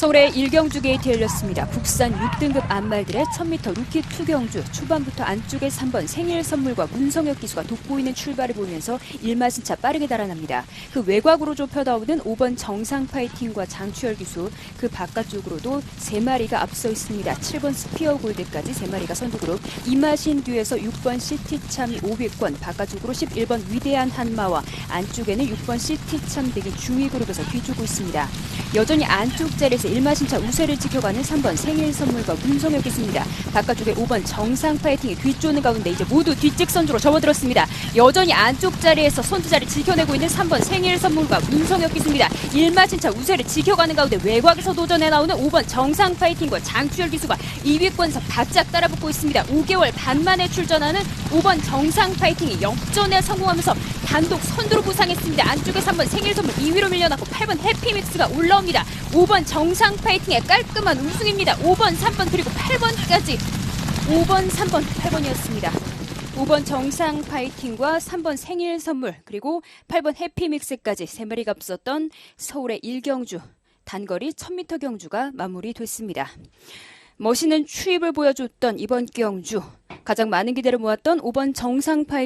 서울의 일경주 게이트 열렸습니다. 국산 6등급 안말들의 1000m 루키 투경주 초반부터 안쪽에 3번 생일 선물과 문성혁 기수가 돋보이는 출발을 보이면서 1마신차 빠르게 달아납니다. 그 외곽으로 좁혀 나오는 5번 정상 파이팅과 장추열 기수 그 바깥쪽으로도 3마리가 앞서 있습니다. 7번 스피어 골드까지 3마리가 선두그룹 이마신 뒤에서 6번 시티참이 500권 바깥쪽으로 11번 위대한 한마와 안쪽에는 6번 시티참 등이 중위 그룹에서 뒤주고 있습니다. 여전히 안쪽 자리에서 일마신차 우세를 지켜가는 3번 생일 선물과 문성혁 기수입니다. 바깥쪽에 5번 정상 파이팅이 뒤쫓는 가운데 이제 모두 뒷직 선주로 접어들었습니다. 여전히 안쪽 자리에서 선두 자리 지켜내고 있는 3번 생일 선물과 문성혁 기수입니다. 일마신차 우세를 지켜가는 가운데 외곽에서 도전해 나오는 5번 정상 파이팅과 장추열 기수가 2위권에서 바짝 따라붙고 있습니다. 5개월 반 만에 출전하는 5번 정상 파이팅이 역전에 성공하면서 단독 선두로 부상했습니다. 안쪽에 3번 생일 선물 2위로 밀려났고 8번 해피믹스가 올라옵니다. 5번 정상 파이팅의 깔끔한 우승입니다. 5번, 3번 그리고 8번까지 5번, 3번, 8번이었습니다. 5번 정상 파이팅과 3번 생일 선물 그리고 8번 해피믹스까지 세 마리가 앞섰던 서울의 일경주 단거리 1000m 경주가 마무리됐습니다. 멋있는 추입을 보여줬던 이번 경주 가장 많은 기대를 모았던 5번 정상 파이팅